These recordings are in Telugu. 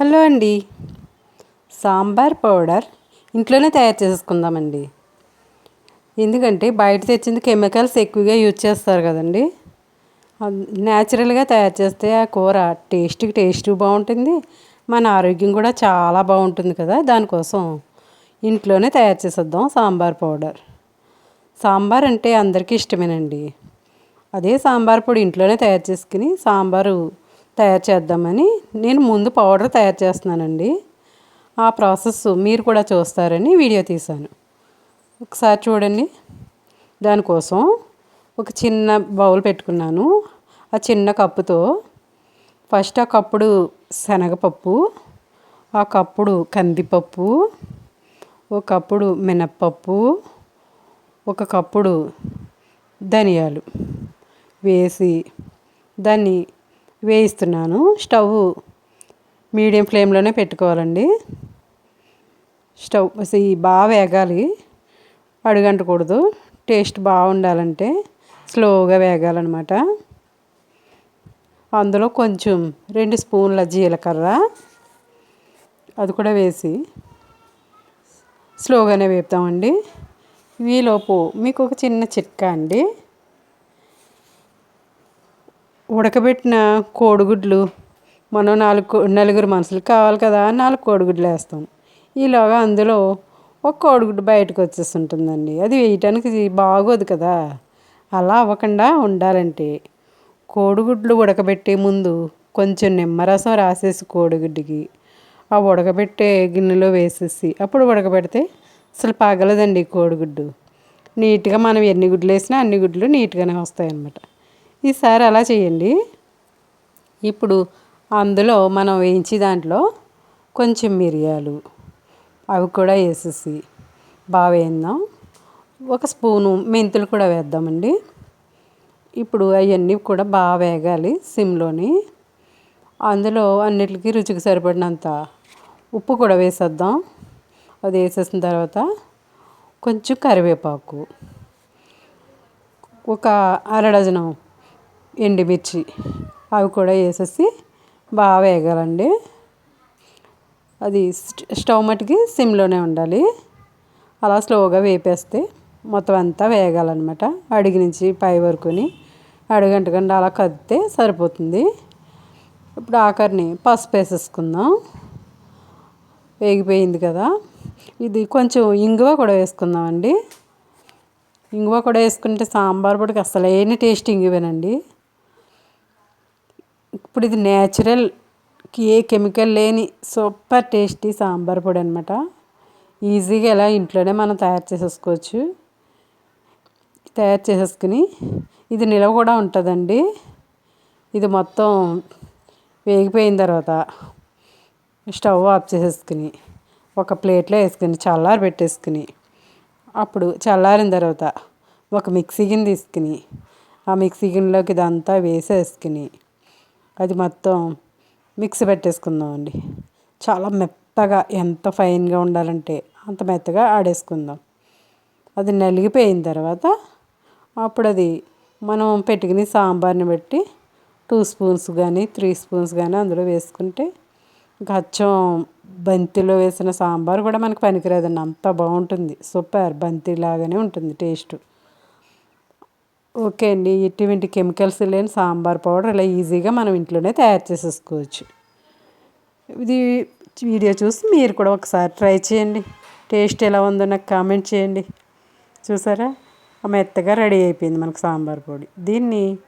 హలో అండి. సాంబార్ పౌడర్ ఇంట్లోనే తయారు చేసుకుందామండి. ఎందుకంటే బయట తెచ్చింది కెమికల్స్ ఎక్కువగా యూజ్ చేస్తారు కదండి. న్యాచురల్గా తయారు చేస్తే ఆ కూర టేస్ట్కి టేస్ట్ బాగుంటుంది. మన ఆరోగ్యం కూడా చాలా బాగుంటుంది కదా దానికోసం ఇంట్లోనే తయారు చేసేద్దాం సాంబార్ పౌడర్. సాంబార్ అంటే అందరికీ ఇష్టమేనండి. అదే సాంబార్ పొడి ఇంట్లోనే తయారు చేసుకుని సాంబారు తయారు చేద్దామని నేను ముందు పౌడర్ తయారు చేస్తున్నానండి. ఆ ప్రాసెస్ మీరు కూడా చూస్తారని వీడియో తీశాను. ఒకసారి చూడండి. దానికోసం ఒక చిన్న బౌల్ పెట్టుకున్నాను. ఆ చిన్న కప్పుతో ఫస్ట్ ఆ కప్పుడు శనగపప్పు ఆ కప్పుడు కందిపప్పు ఒక కప్పుడు మినప్పప్పు ఒక కప్పుడు ధనియాలు వేసి దాన్ని వేయిస్తున్నాను. స్టవ్ మీడియం ఫ్లేమ్లోనే పెట్టుకోవాలండి. స్టవ్ బాగా వేగాలి. అడుగంటకూడదు. టేస్ట్ బాగుండాలంటే స్లోగా వేగాలన్నమాట. అందులో కొంచెం రెండు స్పూన్ల జీలకర్ర అది కూడా వేసి స్లోగానే వేపుతామండి. ఈలోపు మీకు ఒక చిన్న చిట్కా అండి. ఉడకబెట్టిన కోడిగుడ్లు మనం నాలుగు నలుగురు మనుషులకు కావాలి కదా నాలుగు కోడిగుడ్లు వేస్తాం. ఈలోగా అందులో ఒక కోడిగుడ్డు బయటకు వచ్చేస్తుంటుందండి. అది వేయటానికి బాగోదు కదా. అలా అవ్వకుండా ఉండాలంటే కోడిగుడ్లు ఉడకబెట్టే ముందు కొంచెం నిమ్మరసం రాసేసి కోడిగుడ్డుకి ఆ ఉడకబెట్టే గిన్నెలో వేసేసి అప్పుడు ఉడకబెడితే అసలు పగలదండి కోడిగుడ్డు. నీట్గా మనం ఎన్ని గుడ్లు వేసినా అన్ని గుడ్లు నీట్గానే వస్తాయి అన్నమాట ఈసారి అలా చేయండి. ఇప్పుడు అందులో మనం వేయించి దాంట్లో కొంచెం మిరియాలు అవి కూడా వేసేసి బాగా వేద్దాం ఒక స్పూను మెంతులు కూడా వేద్దామండి. ఇప్పుడు అవన్నీ కూడా బాగా వేగాలి సిమ్లోని. అందులో అన్నిటికీ రుచికి సరిపడినంత ఉప్పు కూడా వేసేద్దాం. అది వేసేసిన తర్వాత కొంచెం కరివేపాకు. ఒక అర డజను ఎండుమిర్చి. అవి కూడా వేసేసి బాగా వేగాలండి. అది స్టవ్ మట్టుకి సిమ్లోనే ఉండాలి. అలా స్లోగా వేపేస్తే మొత్తం అంతా వేగాలన్నమాట. అడిగి నుంచి పై వరకుని అడుగంటకుండా అలా కదితే సరిపోతుంది. ఇప్పుడు ఆఖరిని పసుపు వేసేసుకుందాం. వేగిపోయింది కదా. ఇది కొంచెం ఇంగువ కూడా వేసుకుందామండి. ఇంగువ కూడా వేసుకుంటే సాంబార్ పొడికి అసలు ఏమి టేస్ట్ ఇంగువేనండి. ఇప్పుడు ఇది న్యాచురల్ ఏ కెమికల్ లేని సూపర్ టేస్టీ సాంబార్ పొడి అనమాట ఈజీగా ఎలా ఇంట్లోనే మనం తయారు చేసేసుకోవచ్చు. తయారు చేసేసుకుని ఇది నిలవ కూడా ఉంటుందండి. ఇది మొత్తం వేగిపోయిన తర్వాత స్టవ్ ఆఫ్ చేసేసుకుని ఒక ప్లేట్లో వేసుకుని చల్లారి పెట్టేసుకుని అప్పుడు చల్లారిన తర్వాత ఒక మిక్సీ గిన్నె తీసుకుని ఆ మిక్సీ గిన్నెలోకి ఇదంతా వేసేసుకుని అది మొత్తం మిక్సీ పెట్టేసుకుందామండి. చాలా మెత్తగా ఎంత ఫైన్గా ఉండాలంటే అంత మెత్తగా ఆడేసుకుందాం. అది నలిగిపోయిన తర్వాత అప్పుడు అది మనం పెట్టుకుని సాంబార్ని బట్టి టూ స్పూన్స్ కానీ త్రీ స్పూన్స్ కానీ అందులో వేసుకుంటే ఇంకా అచ్చం బంతిలో వేసిన సాంబార్ కూడా మనకు పనికిరాదండి. అంత బాగుంటుంది. సూపర్ బంతి లాగానే ఉంటుంది టేస్ట్. ఓకే అండి. ఎటువంటి కెమికల్స్ లేని సాంబార్ పౌడర్ ఇలా ఈజీగా మనం ఇంట్లోనే తయారు చేసేసుకోవచ్చు. ఇది వీడియో చూసి మీరు కూడా ఒకసారి ట్రై చేయండి. టేస్ట్ ఎలా ఉందో నాకు కామెంట్ చేయండి. చూసారా? మెత్తగా రెడీ అయిపోయింది మనకు సాంబార్ పొడి. దీన్ని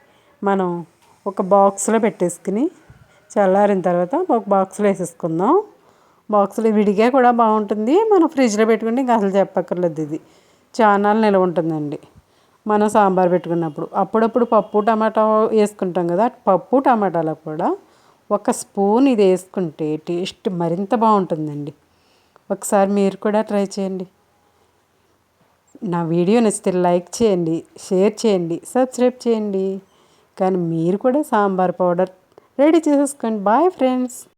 మనం ఒక బాక్స్లో పెట్టేసుకుని చల్లారిన తర్వాత ఒక బాక్స్లో వేసేసుకుందాం. బాక్స్లో విడిగా కూడా బాగుంటుంది. మనం ఫ్రిడ్జ్లో పెట్టుకుంటే ఇంకా అసలు చెప్పక్కర్లేదు ఇది. చాలా నిల్వ ఉంటుందండి. మనం సాంబార్ పెట్టుకున్నప్పుడు. అప్పుడప్పుడు పప్పు టమాటా వేసుకుంటాం కదా పప్పు టమాటాలో కూడా ఒక స్పూన్ ఇది వేసుకుంటే టేస్ట్ మరింత బాగుంటుందండి. ఒకసారి మీరు కూడా ట్రై చేయండి. నా వీడియో నచ్చితే లైక్ చేయండి షేర్ చేయండి సబ్స్క్రైబ్ చేయండి. కానీ మీరు కూడా సాంబార్ పౌడర్ రెడీ చేసేసుకోండి. Bye friends.